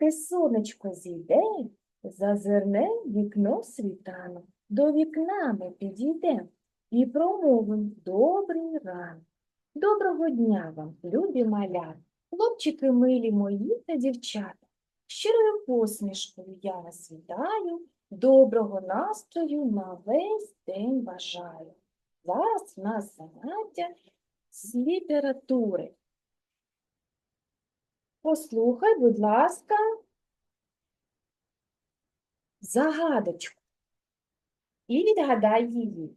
тільки сонечко зійде, зазирне вікно світанок. До вікна ми підійдем і промовим добрий ранок. Доброго дня вам, любі малята, хлопчики милі мої та дівчата. Щирою посмішкою я вас вітаю, доброго настрою на весь день бажаю. Зараз в нас заняття з літератури. Послухай, будь ласка, загадочку і відгадай її.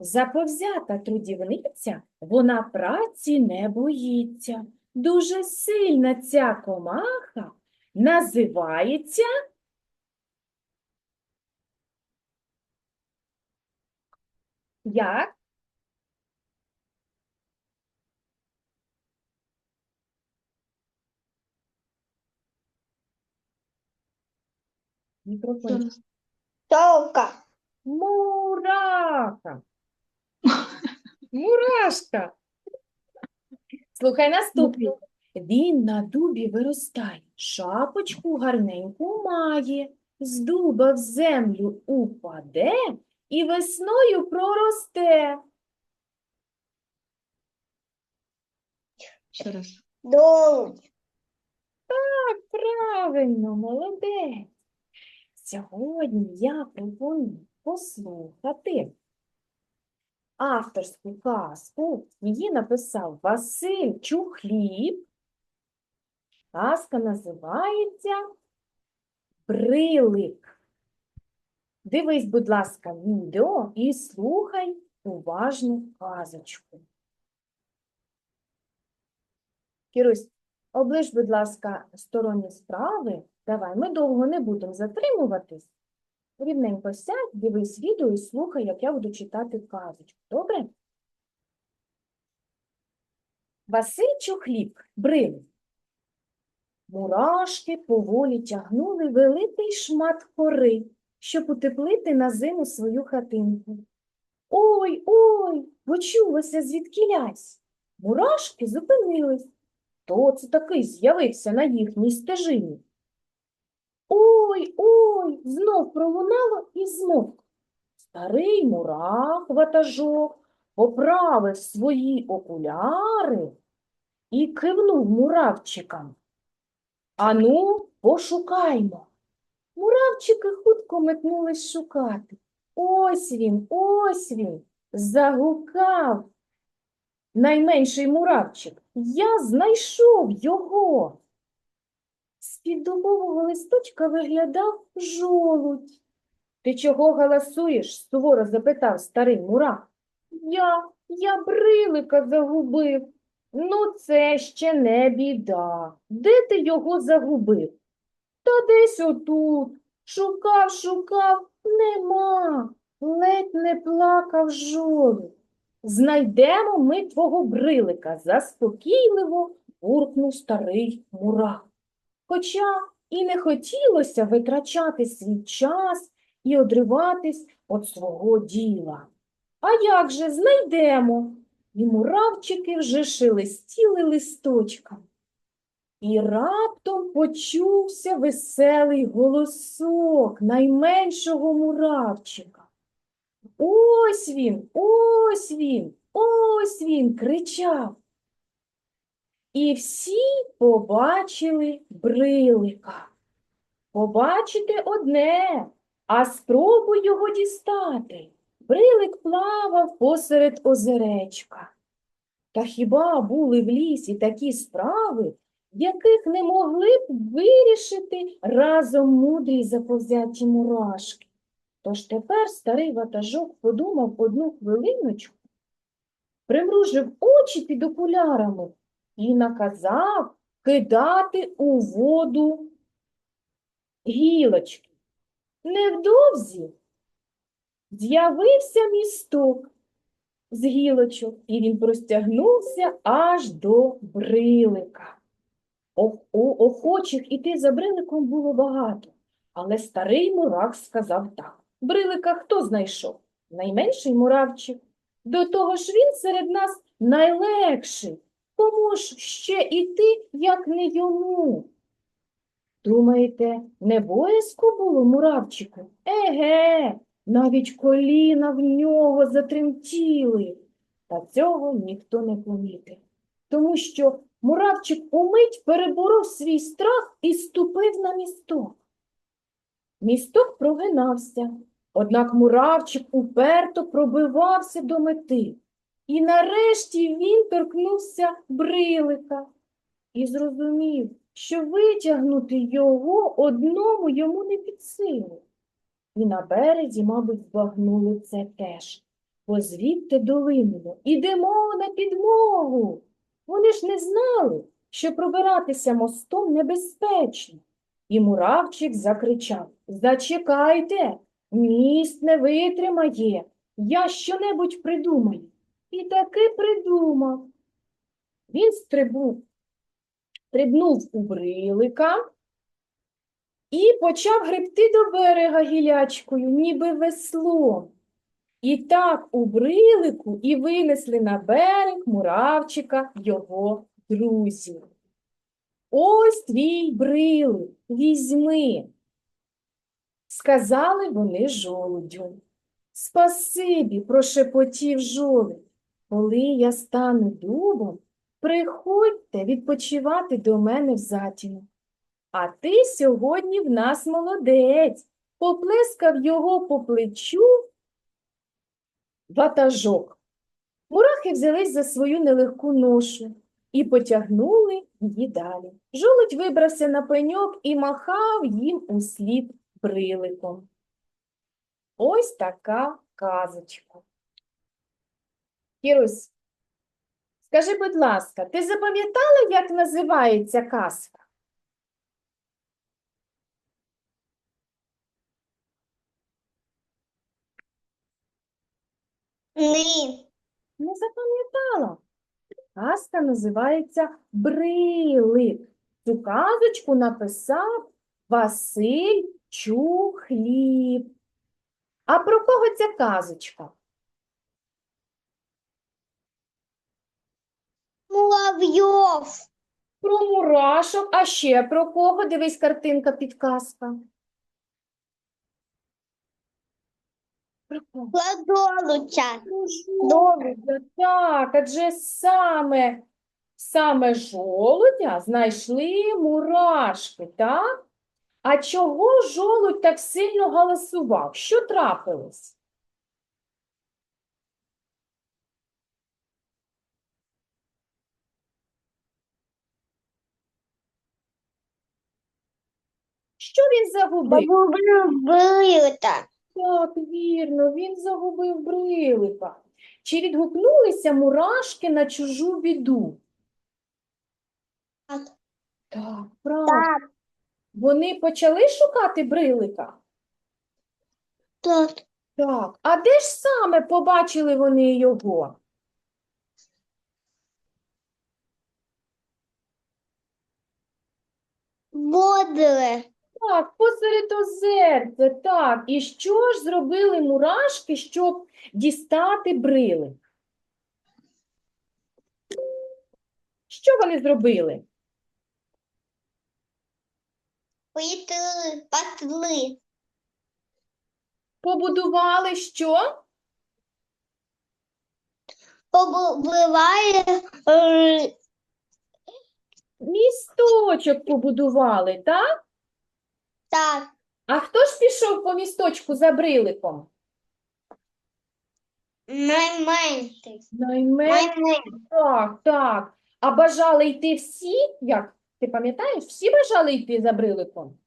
Заповзята трудівниця, вона праці не боїться. Дуже сильна ця комаха називається як? Мікрофон. Совка. Мураха. Мурашка. Слухай наступний. Він на дубі виростає, шапочку гарненьку має, з дуба в землю упаде і весною проросте. Ще раз. Дождь. Так, правильно, молодець. Сьогодні я пропоную послухати авторську казку. Її написав Василь Чухліб. Казка називається Брилик. Дивись, будь ласка, відео і слухай уважну казочку. Кірусь, оближ, будь ласка, сторонні справи. Давай, ми довго не будемо затримуватись. Рівненько сядь, дивись відео і слухай, як я буду читати казочку. Добре? Васильчу хліб, брили. Мурашки поволі тягнули великий шмат кори, щоб утеплити на зиму свою хатинку. Ой, ой, почулося звідкілясь. Мурашки зупинились. Хто це такий з'явився на їхній стежині? Ой, ой, знов пролунало і змовк. Старий мурах ватажок поправив свої окуляри і кивнув муравчикам. Ану, пошукаймо. Муравчики хутко метнулись шукати. Ось він, ось він, загукав. Найменший муравчик. Я знайшов його. З-під дубового листочка виглядав жолудь. Ти чого галасуєш? суворо запитав старий мурах. Я, я брилика загубив. Ну, це ще не біда. Де ти його загубив? Та десь отут. Шукав, шукав, нема. Ледь не плакав жолудь. Знайдемо ми твого брилика, заспокійливо буркнув старий мурах. Хоча і не хотілося витрачати свій час і одриватись від свого діла. А як же знайдемо? І муравчики вже шелестіли листочками. І раптом почувся веселий голосок найменшого муравчика. Ось він, ось він, ось він кричав. І всі побачили брилика. Побачите одне, а спробуй його дістати. Брилик плавав посеред озеречка. Та хіба були в лісі такі справи, яких не могли б вирішити разом мудрі заповзяті мурашки? Тож тепер старий ватажок подумав одну хвилиночку, примружив очі під окулярами і наказав кидати у воду гілочки. Невдовзі з'явився місток з гілочок, і він простягнувся аж до брилика. Охочих іти за бриликом було багато, але старий мурах сказав так. Брилика хто знайшов? Найменший муравчик. До того ж він серед нас найлегший. Кому ж ще іти, як не йому? Думаєте, не боязко було муравчику? Еге, навіть коліна в нього затремтіли. Та цього ніхто не помітив, тому що муравчик умить переборов свій страх і ступив на місток. Місток прогинався, однак муравчик уперто пробивався до мети. І нарешті він торкнувся брилика і зрозумів, що витягнути його одному йому не під силу. І на березі, мабуть, збагнули це теж. Бо звідти долинуло «Ідемо на підмогу!» Вони ж не знали, що пробиратися мостом небезпечно. І муравчик закричав «Зачекайте! Міст не витримає! Я щонебудь придумаю!» І таки придумав. Він стрибнув, стрибнув у брилика і почав гребти до берега гілячкою, ніби веслом. І так у брилику і винесли на берег муравчика його друзі. Ось твій брилик, візьми, сказали вони жолудю. Спасибі, прошепотів жолудь. Коли я стану дубом, приходьте відпочивати до мене в затінок. А ти сьогодні в нас молодець, поплескав його по плечу ватажок. Мурахи взялись за свою нелегку ношу і потягнули її далі. Жолудь вибрався на пеньок і махав їм услід бриликом. Ось така казочка. Кірусь, скажи, будь ласка, ти запам'ятала, як називається казка? Ні. Не запам'ятала. Казка називається Брилик. Цю казочку написав Василь Чухліб. А про кого ця казочка? Муравйов. Про мурашок, а ще про кого? Дивись, картинка підказка. Про жолудя, так, адже саме, саме жолудя знайшли мурашки, так? А чого жолудь так сильно галасував? Що трапилось? Що він загубив? Бабулюбилита. Так, вірно, він загубив брилика. Чи відгукнулися мурашки на чужу біду? Так. Так, правда. Так. Вони почали шукати брилика? Так. Так. А де ж саме побачили вони його? Бодре. Так, посеред озерця, так. І що ж зробили мурашки, щоб дістати брилик? Що вони зробили? Пітли. Патли. Побудували що? Побиває. е, Місточок побудували, так? Так. А хто ж пішов по місточку за бриликом? Найменший. Найменший. Так, так. А бажали йти всі? Як? Ти пам'ятаєш? Всі бажали йти за бриликом?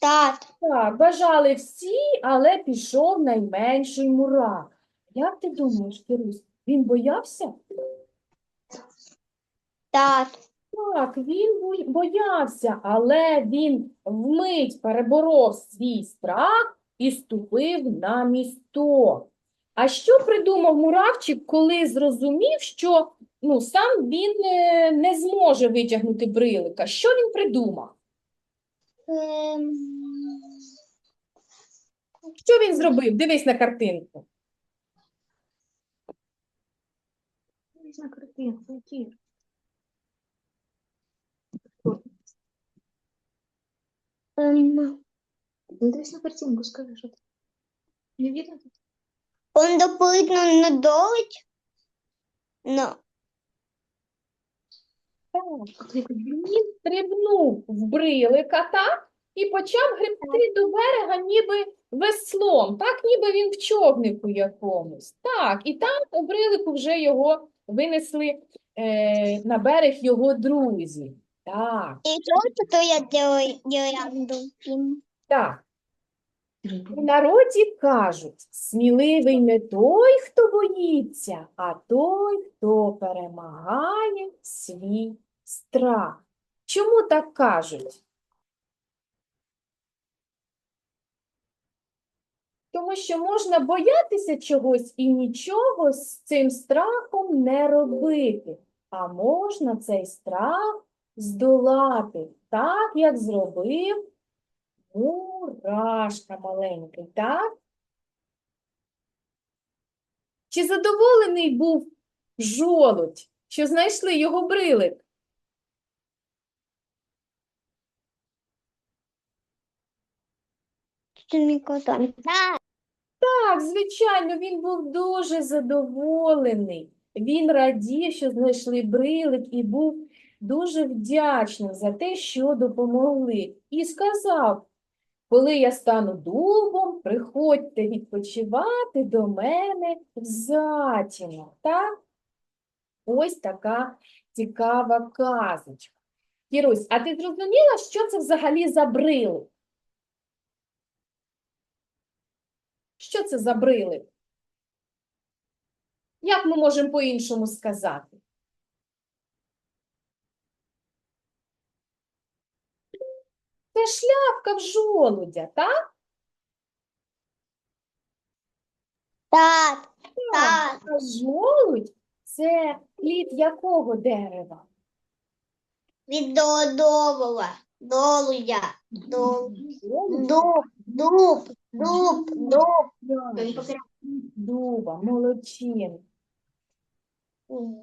Так. Так, бажали всі, але пішов найменший мурах. Як ти думаєш, Кирусь, він боявся? Так. Так, він боявся, але він вмить переборов свій страх і ступив на місток. А що придумав муравчик, коли зрозумів, що ну, сам він е, не зможе витягнути брилика? Що він придумав? Ем, Що він зробив? Дивись на картинку. Дивись на картинку, які. Ем, Ну, дивись на картинку, скажи, що ти. Не видно тут? Он допрыгнул на долить. Но Так. Він стрибнув в брилика, так? І почав гребти до берега ніби веслом, так, ніби він в човнику якомусь. Так, і там у брилику вже його винесли е, на берег його друзі. Так, и что то я делаю, так. В народі кажуть, сміливий не той, хто боїться, а той, хто перемагає свій страх. Чому так кажуть? Тому що можна боятися чогось і нічого з цим страхом не робити, а можна цей страх здолати, так як зробив мурашка маленький, так? Чи задоволений був жолудь, що знайшли його брилик? Да, Так, звичайно, він був дуже задоволений. Він радів, що знайшли брилик і був дуже вдячним за те, що допомогли. І сказав, коли я стану дубом, приходьте відпочивати до мене в затінок. Так? Ось така цікава казочка. Кірусь, а ти зрозуміла, що це взагалі за брилик? Що це за брилик? Як ми можемо по-іншому сказати? Це шляпка в жолудя, так? так, так. А жолудь це плід якого дерева? Від долового, долуя, дол, дуб, дуб, дуб, дуб. Дуба, молодчин.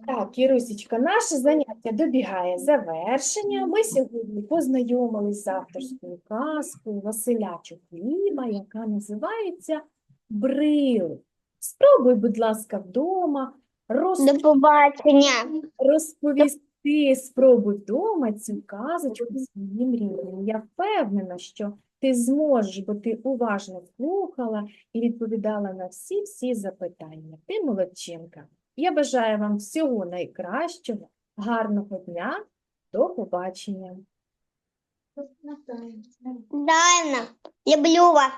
Так, Кірусічка, наше заняття добігає завершення. Ми сьогодні познайомилися з авторською казкою Василя Чухліба, яка називається Брили. Спробуй, будь ласка, вдома роз- До побачення. розповісти, спробуй вдома цю казочку своїм рідним. Я впевнена, що ти зможеш, бо ти уважно слухала і відповідала на всі-всі запитання. Ти молодчинка. Я бажаю вам всього найкращого, гарного дня, до побачення. Дайна, люблю вас.